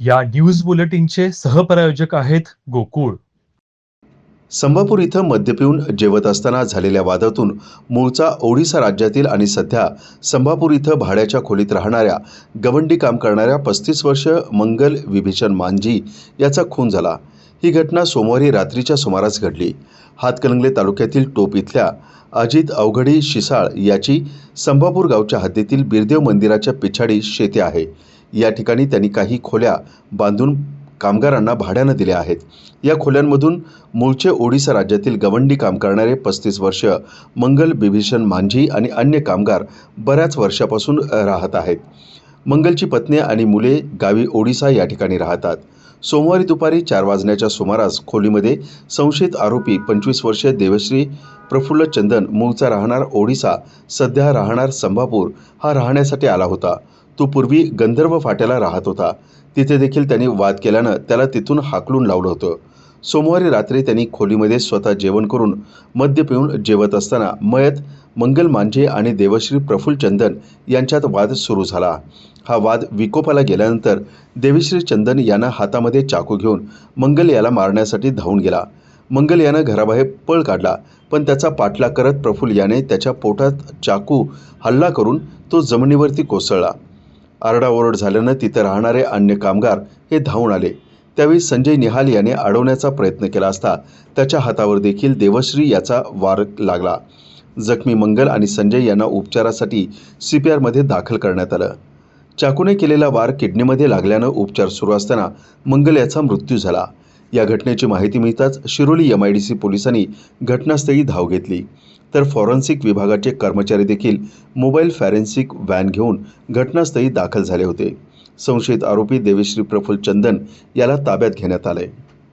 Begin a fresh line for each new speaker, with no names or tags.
या न्यूज बुलेटिनचे सहप्रायोजक आहेत गोकुळ.
संभापूर इथं मद्य पिऊन जेवत असताना झालेल्या वादातून मूळचा ओडिसा राज्यातील आणि सध्या संभापूर इथं भाड्याच्या खोलीत राहणाऱ्या गवंडी काम करणाऱ्या पस्तीस वर्ष मंगल विभीषण मांझी याचा खून झाला. ही घटना सोमवारी रात्रीच्या सुमारास घडली. हातकणंगले तालुक्यातील टोप इथल्या अजित अवघडी शिसाळ याची संभापूर गावच्या हद्दीतील बिरदेव मंदिराच्या पिछाडी शेती आहे. या ठिकाणी त्यांनी काही खोल्या बांधून कामगारांना भाड्यानं दिल्या आहेत. या खोल्यांमधून मूळचे ओडिसा राज्यातील गवंडी काम करणारे पस्तीस वर्ष मंगल बिभीषण मांझी आणि अन्य कामगार बऱ्याच वर्षापासून राहत आहेत. मंगलची पत्नी आणि मुले गावी ओडिसा या ठिकाणी राहतात. सोमवारी दुपारी चार वाजण्याच्या सुमारास खोलीमध्ये संशयित आरोपी पंचवीस वर्षीय देवश्री प्रफुल्ल चंदन मूळचा राहणार ओडिसा सध्या राहणार संभापूर हा राहण्यासाठी आला होता. तो पूर्वी गंधर्व फाट्याला राहत होता. तिथे देखील त्यांनी वाद केल्यानं त्याला तिथून हाकलून लावलं होतं. सोमवारी रात्री त्यांनी खोलीमध्ये स्वतः जेवण करून मद्य पिऊन जेवत असताना मयत मंगल मांझे आणि देवश्री प्रफुल्ल चंदन यांच्यात वाद सुरू झाला. हा वाद विकोपाला गेल्यानंतर देवीश्री चंदन यानं हातामध्ये चाकू घेऊन मंगल याला मारण्यासाठी धावून गेला. मंगल यानं घराबाहेर पळ काढला पण त्याचा पाठलाग करत प्रफुल्ल याने त्याच्या पोटात चाकू हल्ला करून तो जमिनीवरती कोसळला. आरडाओरड झाल्यानं तिथं राहणारे अन्य कामगार हे धावून आले. त्यावेळी संजय निहाल याने अडवण्याचा प्रयत्न केला असता त्याच्या हातावर देखील देवश्री याचा वार लागला. जखमी मंगल आणि संजय यांना उपचारासाठी सी पी आरमध्ये दाखल करण्यात आलं. चाकूने केलेला वार किडनीमध्ये लागल्यानं उपचार सुरू असताना मंगल याचा मृत्यू झाला. या घटनेची माहिती मिळताच Shiroli M I D C पोलिसांनी घटनास्थळी धाव घेतली. तर फॉरेन्सिक विभागाचे कर्मचारी देखील मोबाईल फॉरेन्सिक व्हॅन घेऊन घटनास्थळी दाखल झाले होते. संशयित आरोपी देवीश्री प्रफुल्ल चंदन याला ताब्यात घेण्यात आले